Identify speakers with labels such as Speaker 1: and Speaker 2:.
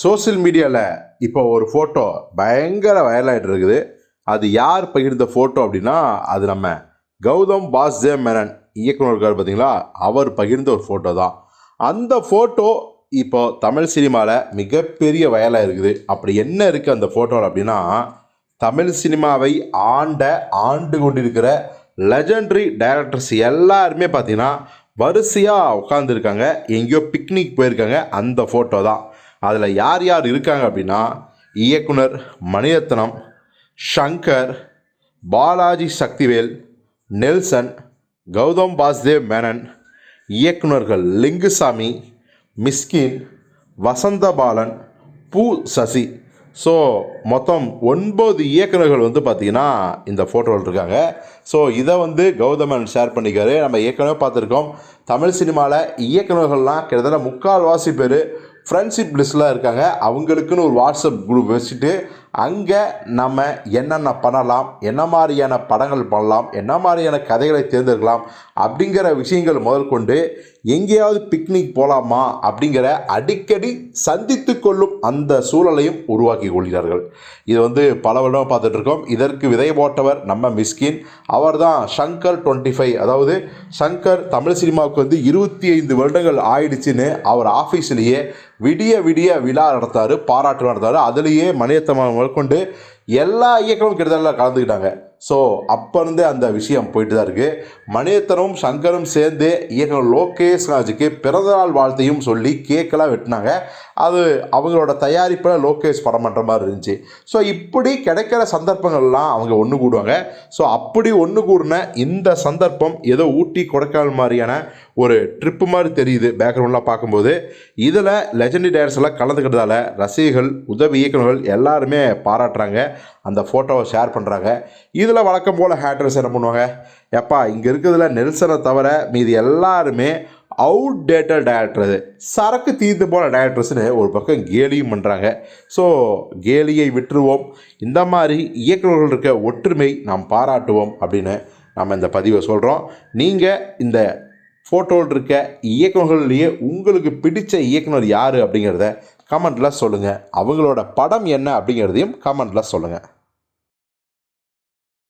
Speaker 1: Social மீடியாவில் இப்போ ஒரு ஃபோட்டோ பயங்கர வைரலாகிட்டு இருக்குது. அது யார் பகிர்ந்த ஃபோட்டோ அப்படின்னா அது நம்ம கௌதம் பாஸ்தே மேனன் இயக்குனர் இருக்கார் பார்த்தீங்களா? அவர் பகிர்ந்த ஒரு ஃபோட்டோ தான். அந்த ஃபோட்டோ இப்போ தமிழ் சினிமாவில் மிகப்பெரிய வயலாக இருக்குது அப்படி என்ன இருக்குது அந்த ஃபோட்டோவில் அப்படின்னா தமிழ் சினிமாவை ஆண்ட ஆண்டு கொண்டிருக்கிற லெஜண்டரி டைரக்டர்ஸ் எல்லாருமே பார்த்தீங்கன்னா வரிசையாக உட்காந்துருக்காங்க எங்கேயோ பிக்னிக் போயிருக்காங்க. அந்த ஃபோட்டோ தான். அதில் யார் யார் இருக்காங்க அப்படின்னா இயக்குனர் மணிரத்னம் ஷங்கர் பாலாஜி சக்திவேல் நெல்சன் கௌதம் பாஸ்தேவ் மேனன் இயக்குனர்கள் லிங்குசாமி மிஸ்கின் வசந்தபாலன் பூ சசி. ஸோ மொத்தம் ஒன்பது இயக்குனர்கள் வந்து பார்த்திங்கன்னா இந்த ஃபோட்டோவில் இருக்காங்க. ஸோ இதை வந்து கௌதமன் ஷேர் பண்ணிக்காரு. நம்ம ஏற்கனவே பார்த்துருக்கோம். தமிழ் சினிமாவில் இயக்குனர்கள்லாம் கிட்டத்தட்ட முக்கால்வாசி பேர் ஃப்ரெண்ட்ஷிப் லிஸ்ட்லாம் இருக்காங்க. அவங்களுக்குன்னு ஒரு வாட்ஸ்அப் குரூப் வச்சுட்டு அங்கே நம்ம என்னென்ன பண்ணலாம் என்ன மாதிரியான படங்கள் பண்ணலாம் என்ன மாதிரியான கதைகளை தேர்ந்தெடுக்கலாம் அப்படிங்கிற விஷயங்கள் முதல் கொண்டு எங்கேயாவது பிக்னிக் போகலாமா அப்படிங்கிற அடிக்கடி சந்தித்து கொள்ளும் அந்த சூழலையும் உருவாக்கி கொள்கிறார்கள். இது வந்து பல வருடம் பார்த்துட்டு இருக்கோம். இதற்கு விதை போட்டவர் நம்ம மிஸ்கின். அவர் தான் ஷங்கர் டுவெண்ட்டி ஃபைவ் அதாவது ஷங்கர் தமிழ் சினிமாவுக்கு வந்து இருபத்தி ஐந்து வருடங்கள் ஆயிடுச்சுன்னு அவர் ஆஃபீஸ்லேயே விடிய விடிய விழா நடத்தார் பாராட்டு நடத்தார். அதுலேயே மணியத்தமாக முதற்கொண்டு எல்லா இயக்கமும் கிட்டத்தட்ட கலந்துக்கிட்டாங்க. ஸோ அப்போ இருந்தே அந்த விஷயம் போயிட்டு தான் இருக்குது மணியத்தனும் சங்கரும் சேர்ந்து இயக்குனர் லோகேஷ் ராஜுக்கு பிறந்தநாள் வாழ்த்தையும் சொல்லி கேக்கெல்லாம் வெட்டினாங்க. அது அவங்களோட தயாரிப்பில் லோகேஷ் படம் பண்ணுற மாதிரி இருந்துச்சு. ஸோ இப்படி கிடைக்கிற சந்தர்ப்பங்கள்லாம் அவங்க ஒன்று கூடுவாங்க. ஸோ அப்படி ஒன்று கூடின இந்த சந்தர்ப்பம் ஏதோ ஊட்டி கொடைக்கானல் மாதிரியான ஒரு ட்ரிப்பு மாதிரி தெரியுது பேக்ரவுண்ட்லாம் பார்க்கும்போது. இதில் லெஜண்டரி டேரக்டர்ஸ் எல்லாம் ரசிகர்கள் உதவி இயக்குநர்கள் எல்லாருமே பாராட்டுறாங்க. அந்த ஃபோட்டோவை ஷேர் பண்ணுறாங்க இதில் வழக்கம் போல் ஹேட்டர்ஸ் என்ன பண்ணுவாங்க? எப்பா இங்கே இருக்கிறதுல நெல்சனை தவிர மீதி எல்லாருமே அவுட் டேட்டட் டேரக்டர் சரக்கு தீர்ந்து போன டேரக்டர்ஸ்னு ஒரு பக்கம் கேலியும் பண்ணுறாங்க ஸோ கேலியை விட்டுருவோம். இந்த மாதிரி இயக்குநர்கள் இருக்க ஒற்றுமை நாம் பாராட்டுவோம் அப்படின்னு நம்ம இந்த பதிவை சொல்கிறோம் நீங்கள் இந்த ஃபோட்டோவில் இருக்க இயக்குநர்கள்லேயே உங்களுக்கு பிடித்த இயக்குனர் யார் அப்படிங்கிறத கமெண்ட்டில் சொல்லுங்கள் அவங்களோட படம் என்ன அப்படிங்கிறதையும் கமெண்ட்டில் சொல்லுங்கள்